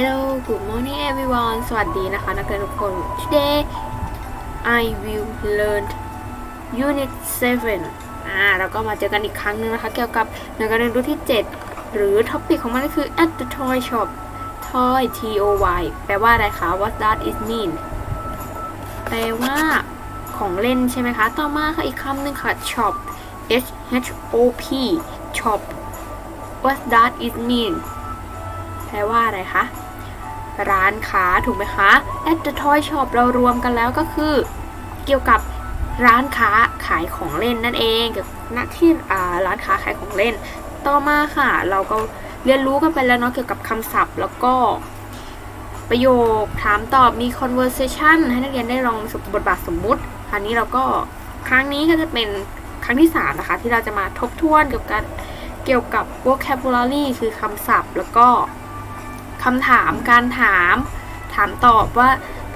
Hello good morning everyone สวัสดีนะคะนักเรียนทุกคน Today I will learn Unit 7อ่าแล้วก็มาเจอกันอีกครั้งหนึงนะคะ เกี่ยวกับหนังการเรียนรู้ที่ 7 หรือท็อปิกของมันก็คือ at the toy shop toy T O Y แปลว่าอะไรคะ What does it mean แปลว่าของเล่นใช่ไหมคะ ต่อมาค่ะอีกคำหนึ่งค่ะ shop H H O P shop What does it mean แปลว่าอะไรคะ ร้านค้าถูกไหมคะ at the toy shop เรารวมกันแล้วก็คือ เกี่ยวกับร้านค้าขายของเล่นนั่นเองกับหน้าที่ร้านค้าขายของเล่น ต่อมาค่ะ เราก็เรียนรู้กันไปแล้วเนาะเกี่ยวกับคำศัพท์แล้วก็ประโยคถามตอบมี conversation ให้นักเรียนได้ลองบทบาทสมมุติ คราวนี้เราก็ครั้งนี้ก็จะเป็นครั้งที่3นะคะที่เราจะมาทบทวนเกี่ยวกับเกี่ยวกับ vocabulary คือคำศัพท์ แล้วก็ คำถาม การถาม ถามตอบว่า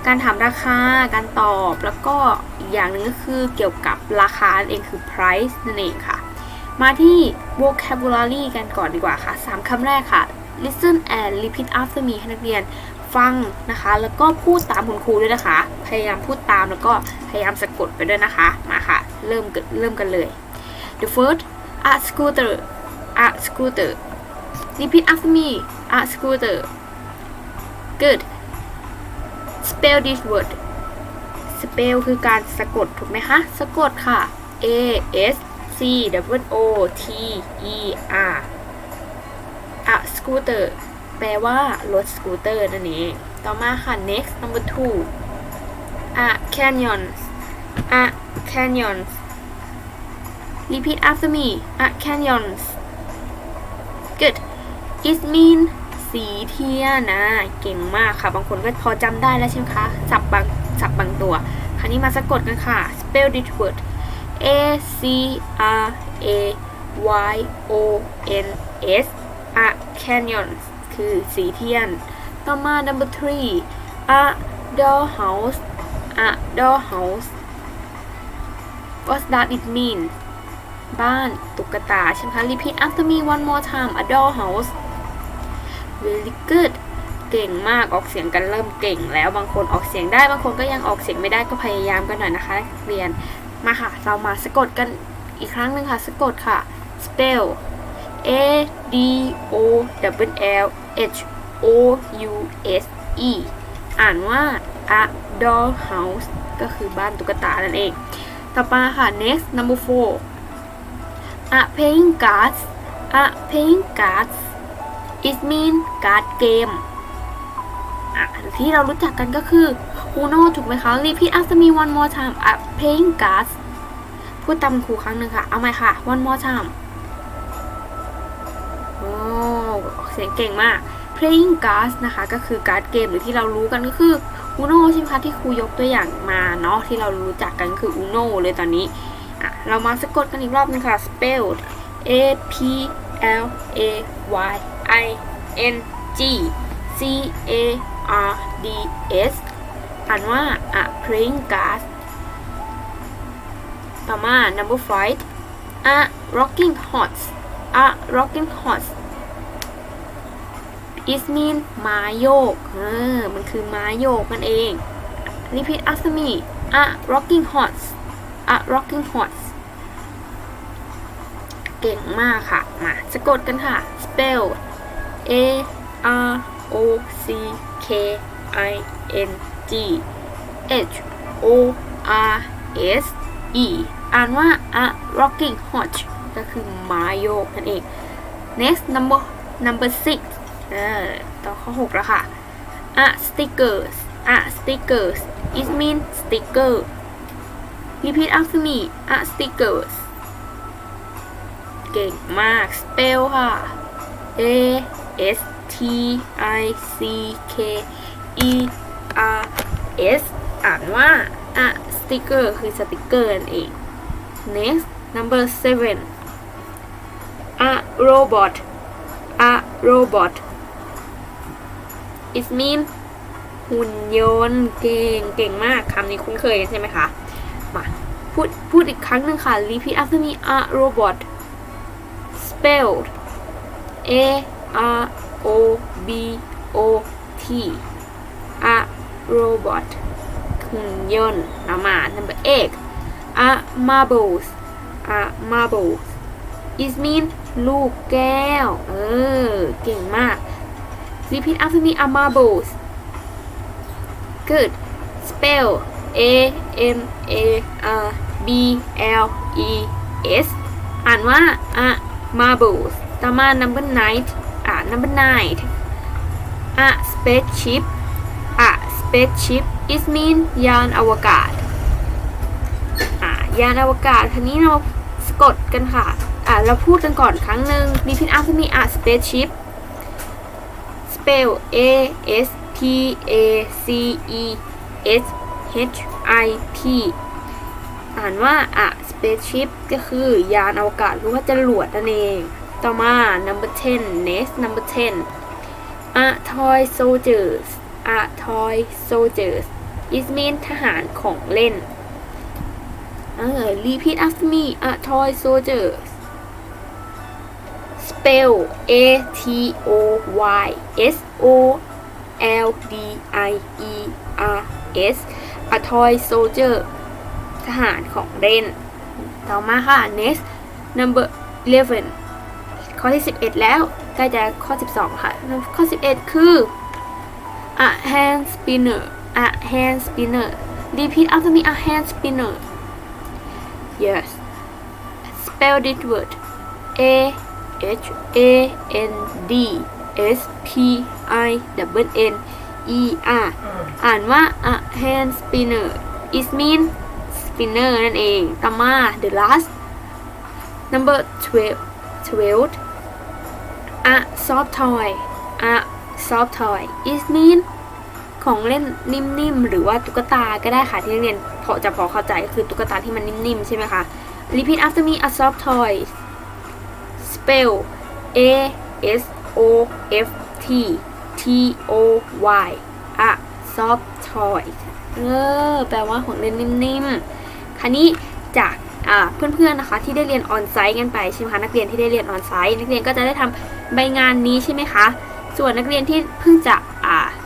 การถามราคา การตอบ แล้วก็อีกอย่างหนึ่งก็คือเกี่ยวกับราคาเองคือ price นั่นเองค่ะ มาที่ vocabulary กันก่อนดีกว่าค่ะสามคำแรกค่ะ listen and repeat after me ให้นักเรียนฟังนะคะ แล้วก็พูดตามคุณครูด้วยนะคะ พยายามพูดตามแล้วก็พยายามสะกดไปด้วยนะคะ มาค่ะ เริ่มเริ่มกันเลย the first a scooter a scooter repeat after me a scooter good spell this word spell คือการสะกดถูกไหมคะ สะกดค่ะ a s c w o t e r a scooter แปลว่ารถสกูเตอร์นั่นเอง ต่อมาค่ะ next number two a canyon a canyon repeat after me a canyon good it means สีเทียนนะ เก่งมากค่ะ บางคนก็พอจำได้แล้วใช่ไหมคะสับบางสับบางตัว คราวนี้มาสะกดกันค่ะ spell this word A C R A Y O N S a canyon คือสีเทียน ต่อมา number three a dollhouse a dollhouse what does it mean บ้านตุ๊กตาใช่ไหมคะ repeat after me one more time a dollhouse very good เก่งมากออกเสียงกันเริ่มเก่ง แล้วบางคนออกเสียงได้บางคนก็ยังออกเสียงไม่ได้ก็พยายามกันหน่อยนะคะเรียนมาค่ะ เรามาสะกดกันอีกครั้งหนึ่งค่ะ สะกดค่ะ spell A D O W L H O U S E อ่านว่า a dollhouse ก็คือบ้านตุ๊กตานั่นเอง ต่อมาค่ะ next number four a playing cards a playing cards it mean card game อะที่เรารู้จักกันก็คือ Uno ถูกไหมคะ repeat after me one more time a playing cards พูดตามครูครั้งหนึ่งค่ะ เอาไหมค่ะ one more time โอ้เสียงเก่งมาก playing cards นะคะ ก็คือการ์ดเกมหรือที่เรารู้กันก็คือ Uno ใช่ไหมคะ ที่ครูยกตัวอย่างมาเนาะที่เรารู้จักกันคือ Uno เลยตอนนี้อะเรามาสะกดกันอีกรอบนึงค่ะ spell A P L A Y I N G C A R D S อ่านว่า a playing cards ต่อมา number five a rocking horse a rocking horse is mean ม้าโยก เออ มันคือม้าโยกนั่นเอง repeat after me a rocking horse a rocking horse เก่งมากค่ะ มาสะกดกันค่ะ spell a r o c k i n g h o r s e อ่านว่า a rocking horse ก็คือม้าโยกนั่นเอง next number number six เออต่อข้อ6แล้วค่ะ a stickers a stickers it mean sticker repeat after me a stickers เก่งมาก spell ค่ะ a S T I C K E R S อ่านว่าอะสติกเกอร์คือสติกเกอร์นั่นเอง next number seven a robot a robot it mean หุ่นยนต์เก่งเก่งมากคำนี้คุ้นเคยใช่ไหมคะมาพูดพูดอีกครั้งหนึ่งค่ะ repeat after me a robot spelled A R O B O T T a robot หุ่นยนต์ต่อมา number eight a marbles a marbles is mean ลูกแก้ว เออ เก่งมาก repeat after me a marbles good spell a m a r b l e s อ่านว่า a marbles ต่อมา number nine Number 9. A spaceship. A spaceship is mean ยานอวกาศอะยานอวกาศคันนี้เราสะกดกันค่ะ อ่าเราพูดกันก่อนครั้งหนึ่งมีพินอัพที่มี A spaceship spell A S P A C E S H I P อ่านว่า A spaceship ก็คือยานอวกาศหรือว่าจรวดนั่นเอง ต่อมา number 10 next number 10 a toy soldiers a toy soldiers is mean ทหารของเล่นเออ repeat after me a toy soldiers spell a t o y s o l d i e r s a toy soldier ทหารของเล่น ต่อมาค่ะ next number 11 ข้อที่ 11 แล้วใกล้จะข้อ 12 ค่ะ ข้อ 11 คือ a hand spinner a hand spinner repeat after me a hand spinner yes spell this word a h a n d s p i w n e r อ่านว่า a hand spinner is mean spinner นั่นเองต่อมา the last number 12 12 a soft toy a soft toy is mean ของเล่นนิ่มๆ หรือว่าตุ๊กตาก็ได้ค่ะที่นักเรียนพอจะพอเข้าใจคือตุ๊กตาที่มันนิ่มๆ ใช่ไหมคะ repeat after me a soft toy spell a s o f t t o y a soft toy เออแปลว่าของเล่นนิ่มๆคราวนี้จาก เพื่อนๆนะคะ ที่ได้เรียนออนไซต์กันไปใช่ไหมคะนักเรียนที่ได้เรียนออนไซต์นักเรียนก็จะได้ทำใบงานนี้ใช่ไหมคะส่วนนักเรียนที่เพิ่งจะ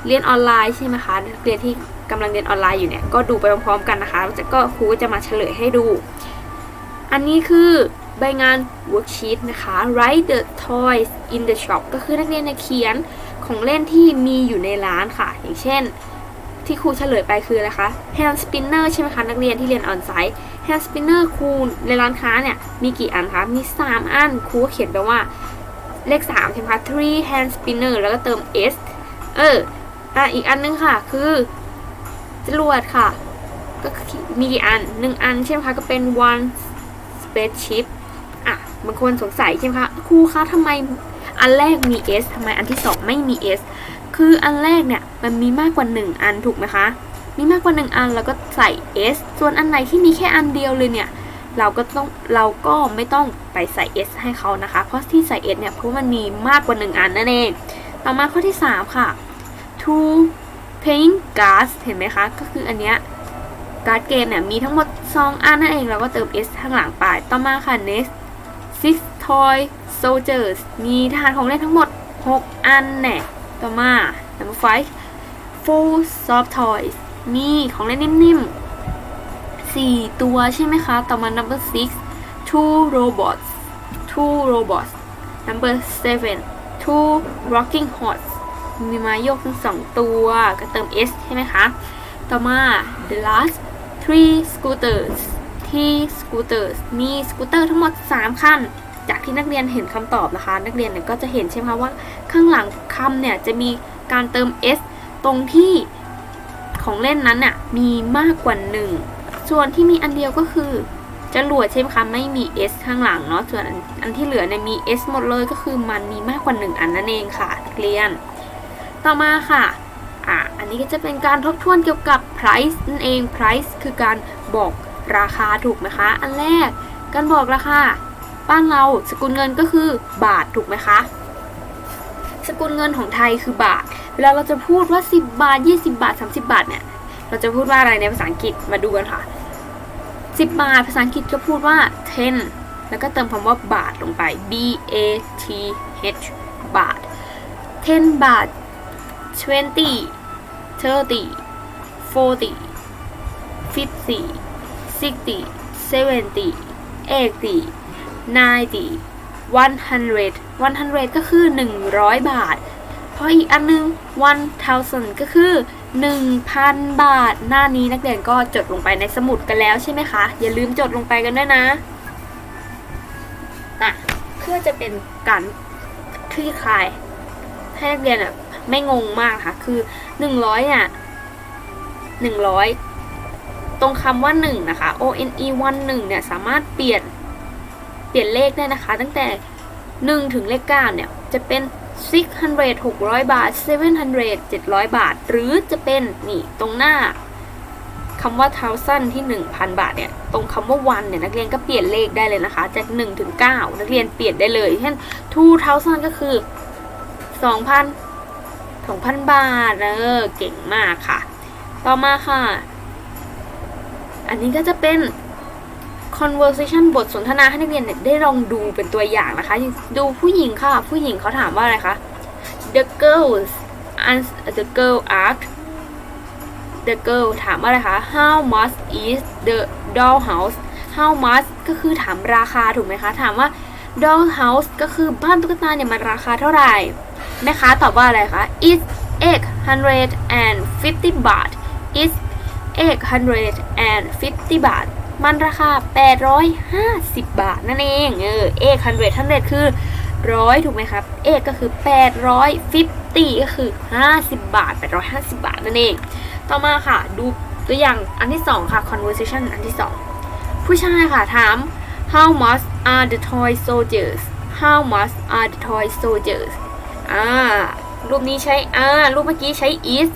เรียนออนไลน์ใช่ไหมคะนักเรียนที่กำลังเรียนออนไลน์อยู่เนี่ยก็ดูไปพร้อมๆกันนะคะแล้วก็ครูก็จะมาเฉลยให้ดู อันนี้คือใบงาน worksheet นะคะ write the toys in the shop ก็คือนักเรียนเขียนของเล่นที่มีอยู่ในร้านค่ะ อย่างเช่น ที่ครูเฉลยไปคืออะไรคะ hand spinner ใช่ไหมคะ นักเรียนที่เรียนออนไซต์ hand spinner ครูในร้านค้าเนี่ยมีกี่อันคะ มี 3 อันครูเขียนไปว่าเลข 3 ใช่ไหมคะ three hand spinner แล้วก็เติม s เอออะอีกอันนึงค่ะ คือจรวดค่ะ ก็มีกี่อันหนึ่งอันใช่ไหมคะ ก็เป็น one spaceship อะบางคนสงสัยใช่ไหมคะครูคะทำไมอันแรกมี s ทำไมอันที่ 2 ไม่มี s คืออันแรกเนี่ยมันมีมากกว่า 1 อันถูกไหมคะ มีมากกว่า 1 อันแล้วก็ใส่ s ส่วนอันไหนที่มีแค่อันเดียวเลยเนี่ยเราก็ต้องเราก็ไม่ต้องไปใส่ s ให้เขานะคะ เพราะที่ใส่ s เนี่ยเพราะมันมีมากกว่า 1 อันนั่นเอง ต่อมาข้อที่ 3 ค่ะ two playing cards เห็นไหมคะ ก็คืออันเนี้ยการ์ดเกมเนี่ยมีทั้งหมด 2 อันนั่นเอง เราก็เติม s ข้างหลังไป ต่อมาค่ะ next six toy soldiers มีทหารของเล่นทั้งหมด 6 อันแน่ ต่อมา number five four soft toys มีของเล่นนิ่มๆ4ตัวใช่ไหมคะ ต่อมา number six two robots two robots number seven two rocking horse มีไม้โยกทั้งสองตัวก็เติม s ใช่ไหมคะ ต่อมา the last three scooters ที่ scooters มีสกูตเตอร์ทั้งหมด 3 คัน จากที่นักเรียนเห็นคำตอบนะคะ นักเรียนเนี่ยก็จะเห็นใช่ไหมคะว่า ข้างหลังคำเนี่ยจะมีการเติม s ตรงที่ของเล่นนั้นน่ะมีมากกว่า 1 ส่วนที่มีอันเดียวก็คือจรวดใช่ไหมคะไม่มี s ข้างหลังเนาะส่วนอันที่เหลือเนี่ยมี s หมดเลยก็คือมันมีมากกว่า 1 อันนั่นเองค่ะนักเรียน ต่อมาค่ะอะ อันนี้ก็จะเป็นการทบทวนเกี่ยวกับ price นั่นเอง price คือการบอกราคาถูกไหมคะ อันแรกการบอกราคาบ้านเราสกุลเงินก็คือบาทถูกไหมคะ สกุลเงินของไทยคือบาท เวลาเราจะพูดว่า 10 บาท 20 บาท 30 บาทเนี่ย เราจะพูดว่าอะไรในภาษาอังกฤษมาดูกันค่ะ 10 บาทภาษาอังกฤษก็พูดว่า10แล้วก็เติมคำว่าบาทลงไป b a t h บาท 10 บาท 20 30 40 50 60 70 80 90 100 100 ก็คือ 100 บาท เพราะอีกอันนึง1000 ก็คือ 1,000 บาท หน้านี้นักเรียนก็จดลงไปในสมุดกันแล้วใช่ไหมคะ อย่าลืมจดลงไปกันด้วยนะอะเพื่อจะเป็นการคลี่คลาย ให้นักเรียนแบบไม่งงมากค่ะ คือ 100เนี่ย100 ตรงคำว่า 1 นะคะ O N E 1 1เนี่ย สามารถเปลี่ยน เปลี่ยนเลขได้นะคะ ตั้งแต่ 1 ถึงเลข9เนี่ย จะเป็น 600 600 บาท 700 700 บาท หรือจะเป็น นี่ ตรงหน้าคำว่า thousand ที่ 1,000 บาทเนี่ย ตรงคำว่า one เนี่ยนักเรียนก็เปลี่ยนเลขได้เลยนะคะ จาก1ถึง9นักเรียนเปลี่ยนได้เลย เช่น2,000ก็คือ 2,000 2,000 บาท เออ เก่งมากค่ะ ต่อมาค่ะ อันนี้ก็จะเป็น conversation บทสนทนาให้นักเรียนได้ลองดูเป็นตัวอย่างนะคะ ดูผู้หญิงค่ะ ผู้หญิงเขาถามว่าอะไรคะ the girls ans the girl asked the girl ถามว่าอะไรคะ how much is the doll house how much ก็คือถามราคาถูกไหมคะ ถามว่า doll house ก็คือบ้านตุ๊กตาเนี่ยมันราคาเท่าไหร่แม่ค้าตอบว่าอะไรคะ it's 850บาท it's 850บาท มันราคา 850 บาทนั่นเอง เออ800 100คือร้อยถูกไหมครับ เอกก็คือ 850ก็คือ 50 บาท 850 บาทนั่นเอง ต่อมาค่ะ ดูตัวอย่างอันที่ 2 ค่ะ conversation อันที่ 2 ผู้ชายค่ะ ถาม how much are the toy soldiers how much are the toy soldiers อ่า รูปนี้ใช้ อ่า รูปเมื่อกี้ใช้ is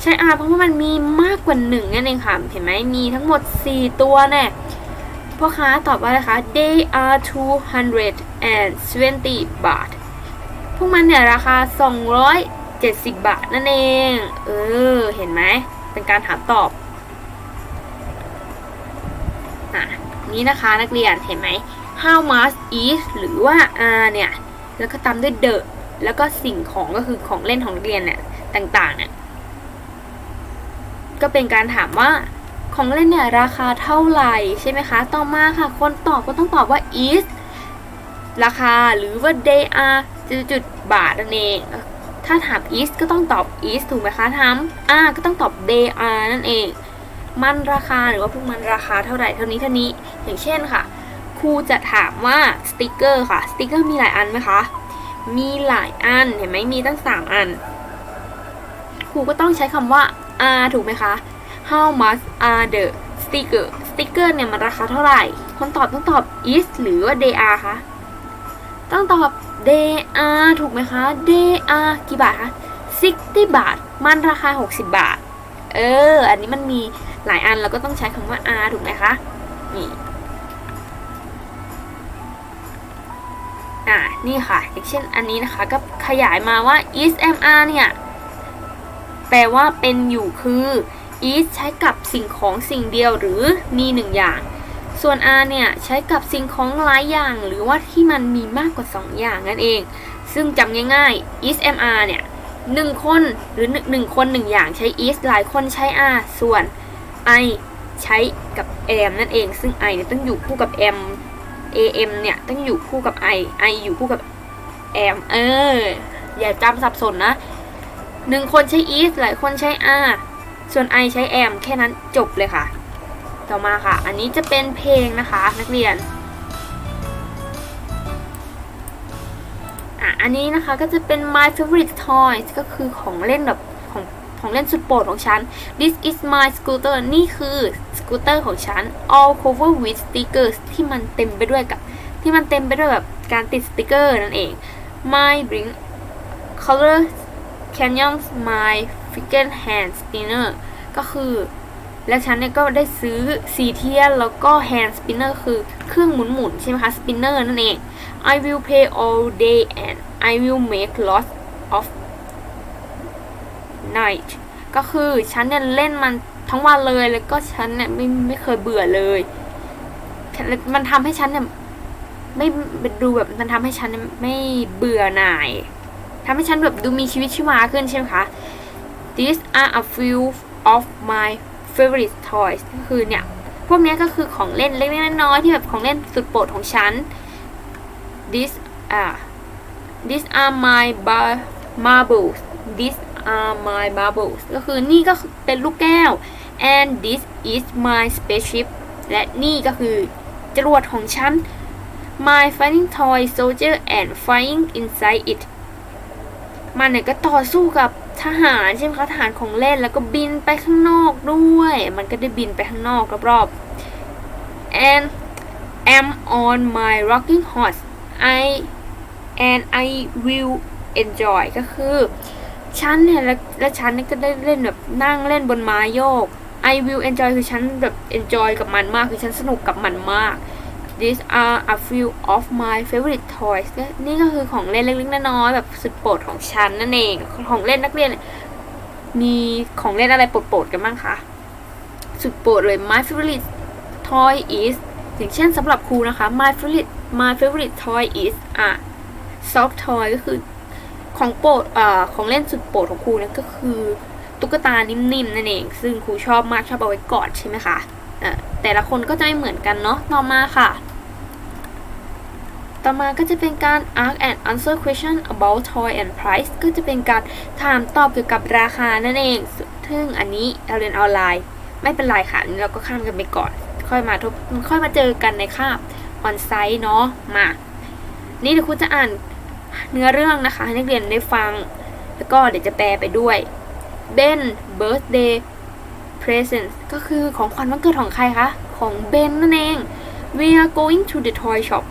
ใช้ are เพราะว่ามันมีมากกว่า1นั่นเองค่ะ เห็นไหมมีทั้งหมด 4 ตัวแน่พ่อค้าตอบว่าอะไรคะ they are 220 บาท พวกมันเนี่ยราคา 270 บาทนั่นเอง เออ เห็นไหม เป็นการถามตอบอะนี้นะคะนักเรียน เห็นไหม how much is หรือว่า are เนี่ย แล้วก็ตามด้วย the แล้วก็สิ่งของก็คือของเล่นของนักเรียนเนี่ย ต่างๆเนี่ย ก็เป็นการถามว่าของเล่นเนี่ยราคาเท่าไหร่ใช่ไหมคะ ต่อมาค่ะ คนตอบก็ต้องตอบว่า is ราคาหรือว่า they are จุดบาทนั่นเอง ถ้าถาม is ก็ต้องตอบ is ถูกไหมคะถาม are ก็ต้องตอบ they are นั่นเอง มันราคาหรือว่าพวกมันราคาเท่าไหร่เท่านี้เท่านี้ อย่างเช่นค่ะ ครูจะถามว่าสติกเกอร์ค่ะ สติกเกอร์มีหลายอันไหมคะ มีหลายอัน เห็นไหมมีตั้ง 3 อัน ครูก็ต้องใช้คำว่า R ถูกไหมคะ how much are the sticker sticker เนี่ยมันราคาเท่าไหร่ คนตอบต้องตอบ is หรือว่า they are คะต้องตอบ they are ถูกไหมคะ they are กี่บาทคะ60 บาท มันราคา 60 บาท เออ อันนี้มันมีหลายอันเราก็ต้องใช้คำว่า are ถูกไหมคะ นี่ อ่า นี่ค่ะอย่างเช่นอันนี้นะคะ ก็ขยายมาว่า is m r เนี่ย แปลว่าเป็นอยู่คือ is ใช้กับสิ่งของสิ่งเดียวหรือมีหนึ่งอย่าง ส่วน are เนี่ย ใช้กับสิ่งของหลายอย่าง หรือว่าที่มันมีมากกว่า 2 อย่างนั่นเอง ซึ่งจำง่ายๆ is am are เนี่ยหนึ่งคนหรือหนึ่งคนหนึ่งอย่างใช้ is หลายคนใช้ are ส่วน I ใช้กับ am นั่นเอง ซึ่ง I เนี่ยต้องอยู่คู่กับ am am เนี่ยต้องอยู่คู่กับ I I อยู่คู่กับ am เอออย่าจำสับสนนะ หนึ่งคนใช้ is หลายคนใช้ are ส่วน I ใช้ am แค่นั้นจบเลยค่ะ ต่อมาค่ะ อันนี้จะเป็นเพลงนะคะนักเรียนอะอันนี้นะคะก็จะเป็น my favorite toys ก็คือของเล่นแบบของของเล่นสุดโปรดของฉัน this is my scooter นี่คือสกูตเตอร์ของฉัน all cover with stickers ที่มันเต็มไปด้วยกับที่มันเต็มไปด้วยแบบการติดสติกเกอร์นั่นเอง my bring color canyons my freaking hand spinner ก็คือ และฉันเนี่ยก็ได้ซื้อซีเทียนแล้วก็ hand spinner คือเครื่องหมุนๆใช่ไหมคะ spinner นั่นเอง I will play all day and I will make lots of night ก็คือฉันเนี่ยเล่นมันทั้งวันเลยแล้วก็ฉันเนี่ยไม่ไม่เคยเบื่อเลย มันทำให้ฉันเนี่ยไม่ดูแบบมันทำให้ฉันเนี่ยไม่เบื่อหน่าย ทำให้ฉันแบบดูมีชีวิตชีวาขึ้นใช่ไหมคะ these are a few of my favorite toys ก็คือเนี่ย พวกนี้ก็คือของเล่นเล็กๆน้อยๆที่แบบของเล่นสุดโปรดของฉัน this are these are my bar- marbles these are my marbles ก็คือนี่ก็คือเป็นลูกแก้ว and this is my spaceship และนี่ก็คือจรวดของฉัน my fighting toy soldier and flying inside it มันเนี่ยก็ต่อสู้กับทหารใช่ไหมคะทหารของเล่นแล้วก็บินไปข้างนอกด้วย มันก็ได้บินไปข้างนอกรอบๆ and am on my rocking horse I and I will enjoy ก็คือฉันเนี่ยและและฉันเนี่ยก็ได้เล่นแบบนั่งเล่นบนม้าโยก I will enjoy คือฉันแบบ enjoy กับมันมาก คือฉันสนุกกับมันมาก These are a few of my favorite toys นี่ก็คือของเล่นเล็กๆน้อยๆแบบสุดโปรดของฉันนั่นเอง ของเล่นนักเรียน มีของเล่นอะไรโปรดๆกันบ้างคะ สุดโปรดเลย my favorite toy is อย่างเช่นสำหรับครูนะคะ my favorite my favorite toy is อะ soft toy ก็คือของโปรดเอ่อของเล่นสุดโปรดของครูเนี่ยก็คือ ตุ๊กตานิ่มๆนั่นเอง ซึ่งครูชอบมากชอบเอาไว้กอดใช่ไหมคะ แต่ละคนก็จะไม่เหมือนกันเนาะต่อมาค่ะ ต่อมาก็จะเป็นการ ask and answer question about toy and price ก็จะเป็นการถามตอบเกี่ยวกับราคานั่นเอง ซึ่งอันนี้เราเรียนออนไลน์ ไม่เป็นไรค่ะนี่เราก็ข้ามกันไปก่อน ค่อยมาทบค่อยมาเจอกันในคาบออนไซต์เนาะมา นี่เดี๋ยวครูจะอ่านเนื้อเรื่องนะคะให้นักเรียนได้ฟัง แล้วก็เดี๋ยวจะแปลไปด้วย Ben birthday present ก็คือของขวัญวันเกิดของใครคะ ของเบนนั่นเอง We are going to the toy shop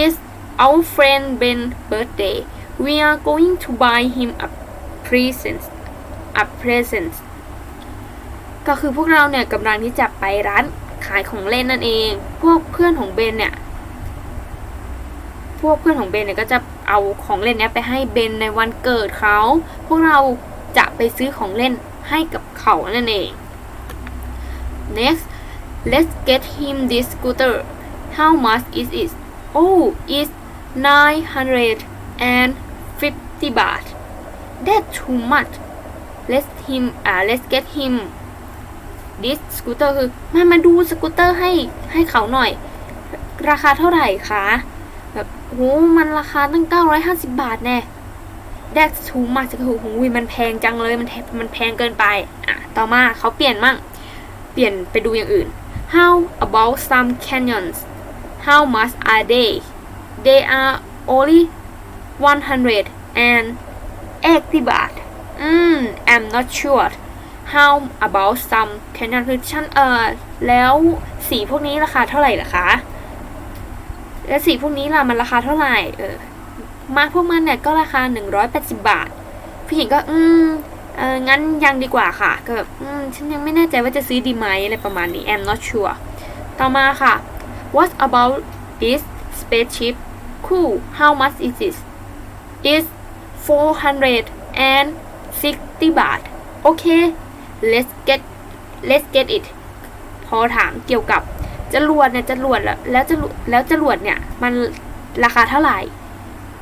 It's our friend Ben birthday We are going to buy him a present a present ก็คือพวกเราเนี่ยกำลังที่จะไปร้านขายของเล่นนั่นเอง พวกเพื่อนของเบนเนี่ย พวกเพื่อนของเบนเนี่ยก็จะเอาของเล่นเนี้ยไปให้เบนในวันเกิดเขา พวกเราจะไปซื้อของเล่นให้กับเขานั่นเอง next let's get him this scooter how much is it oh it's 950 baht that's too much let's him อ่า let's get him this scooter คือมามาดูสกูตเตอร์ให้ให้เขาหน่อย ราคาเท่าไหร่คะแบบโหมันราคาตั้ง 950 บาทแน่ That's too much คือโหยมันแพงจังเลย มันมันแพงเกินไป อะ ต่อมาเขาเปลี่ยนมั่ง เปลี่ยนไปดูอย่างอื่น How about some canyons How much are they They are only 180 baht อืม I'm not sure How about some canyon คือฉันเออแล้วสีพวกนี้ราคาเท่าไหร่ล่ะคะ แล้วสีพวกนี้ล่ะมันราคาเท่าไหร่เออมาพวกมันเนี่ยก็ราคา 180 บาท ผู้หญิงก็ อืม เอองั้นยังดีกว่าค่ะ ก็แบบฉันยังไม่แน่ใจว่าจะซื้อดีไหมอะไรประมาณนี้ I'm not sure ต่อมาค่ะ What about this spaceship cool how much is it it's 460 baht okay let's get let's get it พอถามเกี่ยวกับจรวดเนี่ยจรวดแล้วแล้วจรวดแล้วจรวดเนี่ย มันราคาเท่าไหร่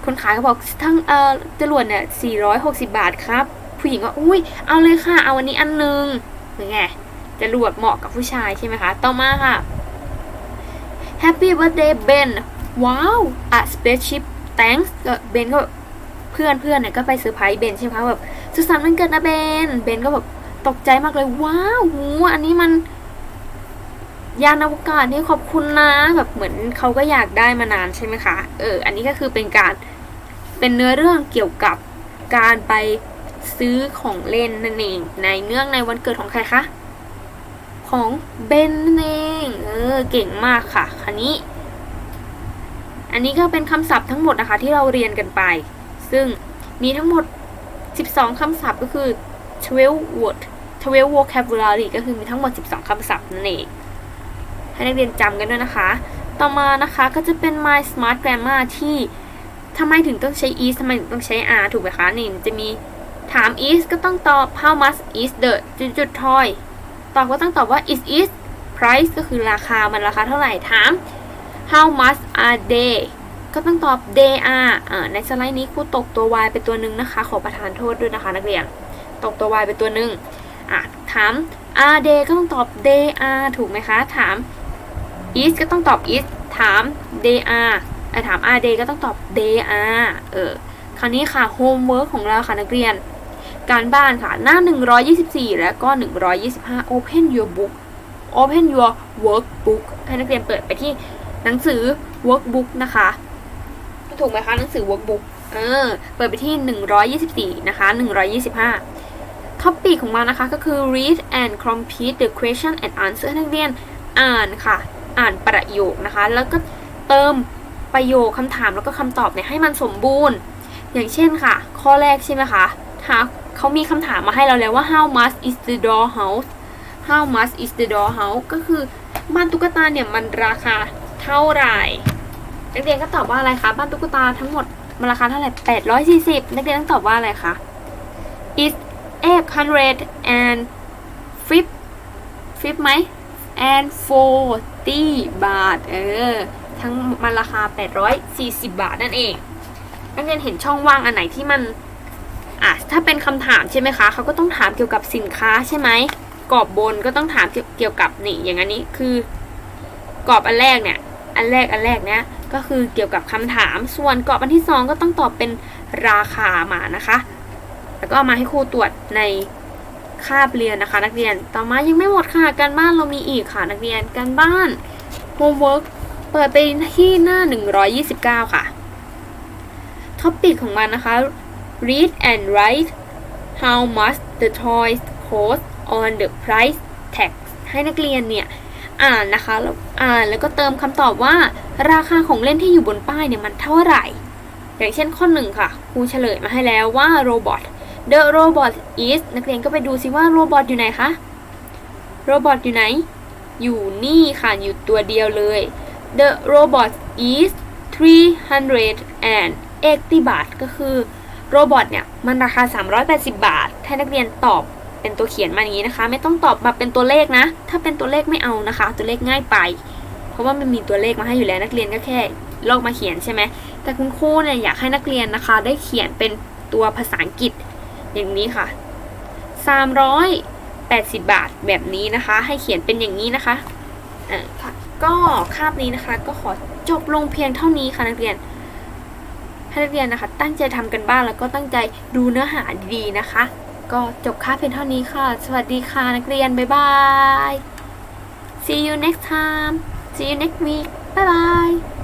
คนขายก็บอกทั้งเอ่อจรวดเนี่ย460 บาทครับ ผู้หญิงก็อุ้ยเอาเลยค่ะ เอาอันนี้อันนึงเป็นไงจะรวดเหมาะกับผู้ชายใช่ไหมคะ ต่อมาค่ะ Happy birthday Ben ว้าว a spaceship thanks ก็เบนก็เพื่อนเพื่อนเนี่ยก็ไปเซอร์ไพรส์เบนใช่ไหมคะแบบสุสันต์วันเกิดนะเบนเบนก็แบบตกใจมากเลยว้าวหูอันนี้มันยานอวกาศนี่ขอบคุณนะแบบเหมือนเขาก็อยากได้มานานใช่ไหมคะ เออ อันนี้ก็คือเป็นการเป็นเนื้อเรื่องเกี่ยวกับการไป ซื้อของเล่นนั่นเอง ในเนื่องในวันเกิดของใครคะ ของเบนนั่นเองเออเก่งมากค่ะคันนี้ อันนี้ก็เป็นคำศัพท์ทั้งหมดนะคะที่เราเรียนกันไป ซึ่งมีทั้งหมด 12คำศัพท์ก็คือ 12 word 12 vocabulary ก็คือมีทั้งหมด 12คำศัพท์นั่นเอง ให้นักเรียนจำกันด้วยนะคะ ต่อมานะคะก็จะเป็น my smart grammar ที่ทำไมถึงต้องใช้ is ทำไมถึงต้องใช้ are ถูกไหมคะ นี่จะมี ถาม is ก็ต้องตอบ how much is the จุดจุด toy ตอบก็ต้องตอบว่า is is price ก็คือราคามันราคาเท่าไหร่ถาม how much are they ก็ต้องตอบ they are อ่าในสไลด์นี้ครูตกตัว y ไปตัวหนึ่งนะคะ ขอประทานโทษด้วยนะคะ นักเรียน ตกตัว y เป็นตัวหนึ่งอะถาม are they ก็ต้องตอบ they are ถูกไหมคะ ถาม is ก็ต้องตอบ is ถาม they are ถาม are they ก็ต้องตอบ they are เออคราวนี้ค่ะ homework ของเราค่ะนักเรียน การบ้านค่ะหน้า 124 และก็ 125 open your book open your workbook ให้นักเรียนเปิดไปที่หนังสือ workbook นะคะ ถูกไหมคะหนังสือ workbook เออเปิดไปที่ 124 นะคะ 125ท็อปปีของมันนะคะก็คือ read and complete the question and answer ให้นักเรียนอ่านค่ะ อ่านประโยคนะคะ แล้วก็เติมประโยคคำถามแล้วก็คำตอบเนี่ยให้มันสมบูรณ์ อย่างเช่นค่ะ ข้อแรกใช่ไหมคะถ้า เขามีคำถามมาให้เราแล้วว่า how much is the doll house how much is the doll house ก็คือบ้านตุ๊กตาเนี่ยมันราคาเท่าไหร่นักเรียนก็ตอบว่าอะไรคะ บ้านตุ๊กตาทั้งหมดมันราคาเท่าไหร่840 นักเรียนต้องตอบว่าอะไรคะ is 800 and flip flip ไหม and 40 บาท เออ ทั้งมันราคา 840 บาทนั่นเอง นักเรียนเห็นช่องว่างอันไหนที่มัน อะถ้าเป็นคำถามใช่ไหมคะเขาก็ต้องถามเกี่ยวกับสินค้าใช่ไหมกรอบบนก็ต้องถามเกี่ยวกับนี่อย่างอันนี้คือกรอบอันแรกเนี่ยอันแรกอันแรกเนี้ยก็คือเกี่ยวกับคำถามส่วนกรอบอันที่สองก็ต้องตอบเป็นราคามานะคะ แล้วก็เอามาให้ครูตรวจในคาบเรียนนะคะ นักเรียนต่อมายังไม่หมดค่ะการบ้านเรามีอีกค่ะนักเรียนการบ้าน homework เปิดไปที่หน้า 129 ค่ะท็อปิกของมันนะคะ read and write how much the toys cost on the price tag ให้นักเรียนเนี่ย อ่านนะคะแล้วอ่านแล้วก็เติมคำตอบว่า ราคาของเล่นที่อยู่บนป้ายเนี่ยมันเท่าไหร่ อย่างเช่นข้อหนึ่งค่ะครูเฉลยมาให้แล้วว่า robot the robot is นักเรียนก็ไปดูซิว่า robot อยู่ไหนคะ robot อยู่ไหน อยู่นี่ค่ะ อยู่ตัวเดียวเลย the robot is 380 บาทก็คือ โรบอทเนี่ยมันราคา 380 บาท ให้นักเรียนตอบเป็นตัวเขียนมาอย่างนี้นะคะ ไม่ต้องตอบมาเป็นตัวเลขนะ ถ้าเป็นตัวเลขไม่เอานะคะ ตัวเลขง่ายไป เพราะว่ามันมีตัวเลขมาให้อยู่แล้วนักเรียนก็แค่ลอกมาเขียนใช่ไหมแต่คุณครูเนี่ยอยากให้นักเรียนนะคะ ได้เขียนเป็นตัวภาษาอังกฤษ อย่างนี้ค่ะ 380 บาทแบบนี้นะคะ ให้เขียนเป็นอย่างนี้นะคะอ่าค่ะก็คาบนี้นะคะก็ขอจบลงเพียงเท่านี้ค่ะนักเรียน ให้นักเรียนนะคะ ตั้งใจทำกันบ้างแล้วก็ตั้งใจดูเนื้อหาดีๆนะคะ ก็จบคาเพียงเท่านี้ค่ะ สวัสดีค่ะนักเรียน บ๊ายบาย see you next time see you next week bye bye